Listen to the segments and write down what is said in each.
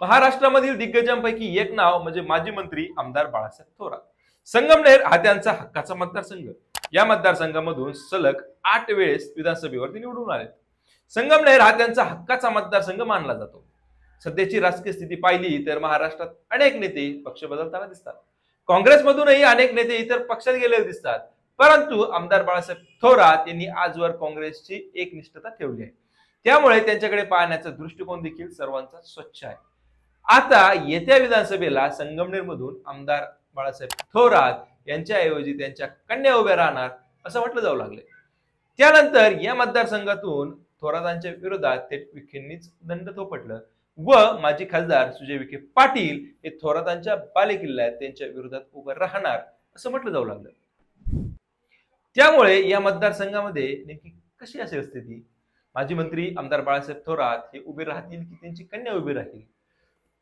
महाराष्ट्रामधील दिग्गजांपैकी एक नाव म्हणजे माजी मंत्री आमदार बाळासाहेब थोरात. संगमनेर हा त्यांचा हक्काचा मतदारसंघ. या मतदारसंघामधून सलग आठ वेळेस विधानसभेवरती निवडून आले संगमनेर हा त्यांचा हक्काचा मतदारसंघ मानला जातो. सध्याची राजकीय स्थिती पाहिली तर महाराष्ट्रात अनेक नेते पक्ष बदलताना दिसतात. काँग्रेसमधूनही अनेक नेते इतर पक्षात गेलेले दिसतात. परंतु आमदार बाळासाहेब थोरात यांनी आजवर काँग्रेसची एक निष्ठता ठेवली आहे. त्यामुळे त्यांच्याकडे पाहण्याचा दृष्टिकोन देखील सर्वांचा स्वच्छ आहे. आता येत्या विधानसभेला संगमनेरमधून आमदार बाळासाहेब थोरात यांच्याऐवजी त्यांच्या कन्या उभ्या राहणार असं म्हटलं जाऊ लागले त्यानंतर या मतदारसंघातून थोरातांच्या विरोधात थेट विखेंनीच दंड थोपटलं. व माजी खासदार सुजय विखे पाटील हे थोरातांच्या बालेकिल्ल्यात त्यांच्या विरोधात उभं राहणार असं म्हटलं जाऊ लागलं. त्यामुळे या मतदारसंघामध्ये नेमकी कशी असेल स्थिती? माजी मंत्री आमदार बाळासाहेब थोरात हे उभे राहतील की त्यांची कन्या उभी राहील?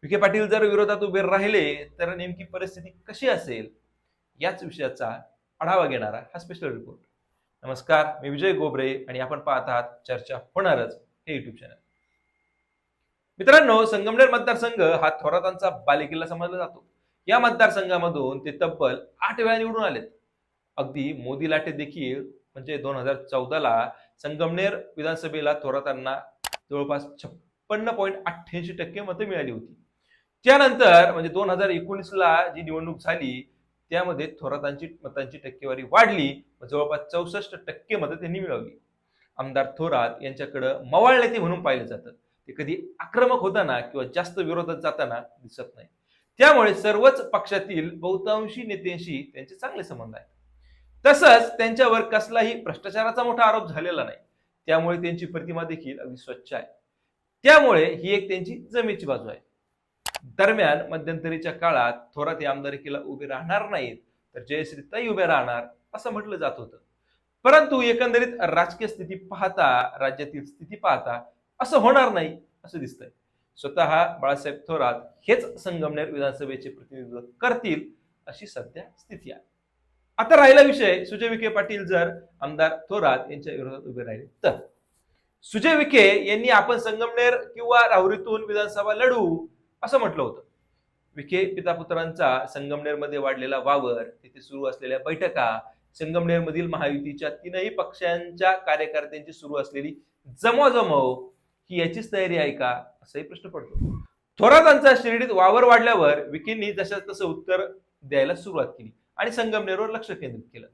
विखे पाटील जर विरोधात उभे राहिले तर नेमकी परिस्थिती कशी असेल? याच विषयाचा आढावा घेणारा हा स्पेशल रिपोर्ट नमस्कार मी विजय गोबरे आणि आपण पाहत आहात चर्चा होणारच हे युट्यूब चॅनल मित्रांनो संगमनेर मतदारसंघ हा थोरातांचा बालेकिल्ला समजला जातो. या मतदारसंघामधून ते तब्बल आठ वेळा निवडून आलेत. अगदी मोदी लाटे देखील म्हणजे दोन हजार चौदाला संगमनेर विधानसभेला थोरातांना जवळपास छप्पन्न पॉईंट अठ्ठ्याऐंशी टक्के मतं मिळाली होती. त्यानंतर म्हणजे दोन हजार एकोणीसला जी निवडणूक झाली त्यामध्ये थोरातांची मतांची टक्केवारी वाढली. व जवळपास चौसष्ट टक्के मतं त्यांनी मिळवली. आमदार थोरात यांच्याकडं मवाळ नेते म्हणून पाहिलं जातं. ते कधी आक्रमक होताना किंवा जास्त विरोधात जाताना दिसत नाही. त्यामुळे सर्वच पक्षातील बहुतांशी नेत्यांशी त्यांचे चांगले संबंध आहेत. तसंच त्यांच्यावर कसलाही भ्रष्टाचाराचा मोठा आरोप झालेला नाही. त्यामुळे त्यांची प्रतिमा देखील अगदी स्वच्छ आहे. त्यामुळे ही एक त्यांची जमेची बाजू आहे. दरम्यान मध्यंतरीच्या काळात थोरात या आमदारकीला उभे राहणार नाहीत तर जयश्री ताई उभे राहणार असं म्हटलं जात होतं. परंतु एकंदरीत राजकीय स्थिती पाहता राज्यातील स्थिती पाहता असं होणार नाही असं दिसतंय. स्वतः बाळासाहेब थोरात हेच संगमनेर विधानसभेचे प्रतिनिधित्व करतील अशी सध्या स्थिती आहे. आता राहिला विषय सुजय विखे पाटील जर आमदार थोरात यांच्या विरोधात उभे राहिले तर. सुजय विखे यांनी आपण संगमनेर किंवा राहुरीतून विधानसभा लढू असं म्हटलं होतं. विखे पितापुत्रांचा संगमनेरमध्ये वाढलेला वावर तिथे सुरू असलेल्या बैठका संगमनेरमधील महायुतीच्या तीनही पक्षांच्या कार्यकर्त्यांची सुरू असलेली जमवाजमव ही याचीच तयारी आहे का असाही प्रश्न पडतो. थोरातांचा शिर्डीत वावर वाढल्यावर विखेंनी जशा तसं उत्तर द्यायला सुरुवात केली आणि संगमनेरवर लक्ष केंद्रित केलं.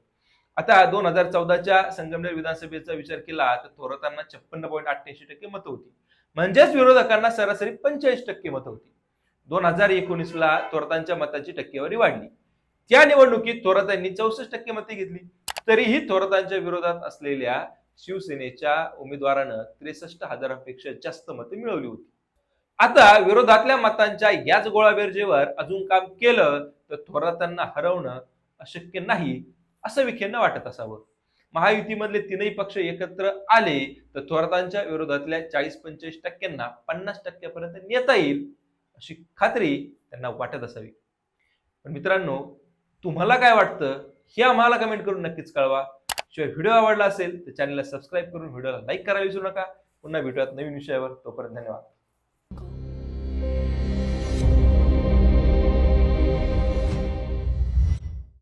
आता दोन हजार चौदाच्या संगमनेर विधानसभेचा विचार केला तर थोरातांना छप्पन्न पॉईंट अठ्ठ्याऐंशी टक्के मतं होती. म्हणजेच विरोधकांना सरासरी पंचेचाळीस टक्के मतं होती. दोन हजार एकोणीसला थोरातांच्या मताची टक्केवारी वाढली. त्या निवडणुकीत थोरातांनी चौसष्ट टक्के मते घेतली. तरीही थोरातांच्या विरोधात असलेल्या शिवसेनेच्या उमेदवारानं त्रेसष्ट हजारांपेक्षा जास्त मते मिळवली होती. आता विरोधातल्या मतांच्या याच गोळाबेरजेवर अजून काम केलं तर थोरातांना हरवणं अशक्य नाही असं विखेंना वाटत असावं. महायुतीमधले तीनही पक्ष एकत्र आले तर थोरातांच्या विरोधातल्या चाळीस पंचेचाळीस टक्क्यांना पन्नास टक्क्यापर्यंत नेता येईल अशी खात्री त्यांना वाटत असावी. पण मित्रांनो तुम्हाला काय वाटतं? हे आम्हाला कमेंट करून नक्कीच कळवा. शिवाय व्हिडिओ आवडला असेल तर चॅनलला सबस्क्राईब करून व्हिडिओला लाईक करायला विसरू नका. पुन्हा भेटूयात नवीन विषयावर. तोपर्यंत धन्यवाद.